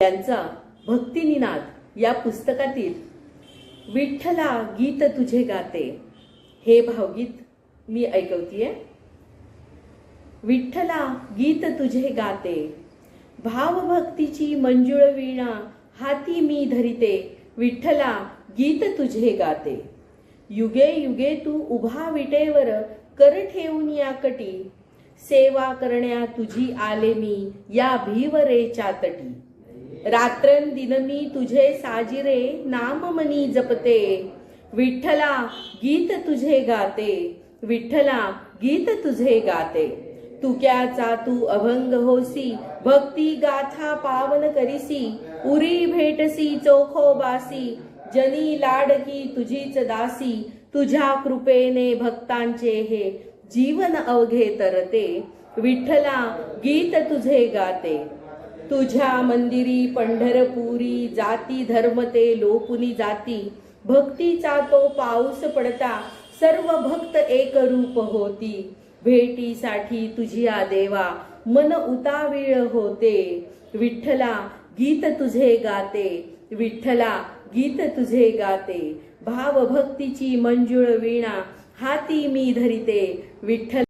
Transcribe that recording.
त्यांचा भक्तिनिनाद या पुस्तकातील विठ्ठला गीत तुझे गाते. हे भावगीत मी ऐकवतीये. विठ्ठला गीत तुझे गाते. भावभक्तीची मंजुळ वीणा हाती मी धरिते. विठ्ठला गीत तुझे गाते. युगे युगे तू उभा विटेवर कर ठेवून या कटी. सेवा करण्या तुझी आले मी या भीवरेच्या तटी. रात्रन दिन मी तुझे साजिरे नाम मनी जपते. विठ्ठला गीत तुझे गाते. विठ्ठला गीत तुझे गाते. तुक्याचा तू अभंग होसी भक्ती गाथा पावन करिसी उरी भेटसी चोखो बासी. जनी लाडकी तुझीच दासी तुझ्या कृपेने भक्तांचे हे जीवन अवघे तरते. विठ्ठला गीत तुझे गाते. तुझ्या मंदिरी पंढरपुरी जाती धर्म ते लोपुनी जाती. भक्तीचा तो पाऊस पडता सर्व भक्त एक रूप होती. भेटीसाठी तुझिया देवा मन उतावीळ होते. विठ्ठला गीत तुझे गाते. विठ्ठला गीत तुझे गाते. भावभक्तीची मंजुळ वीणा हाती मी धरिते. विठ्ठल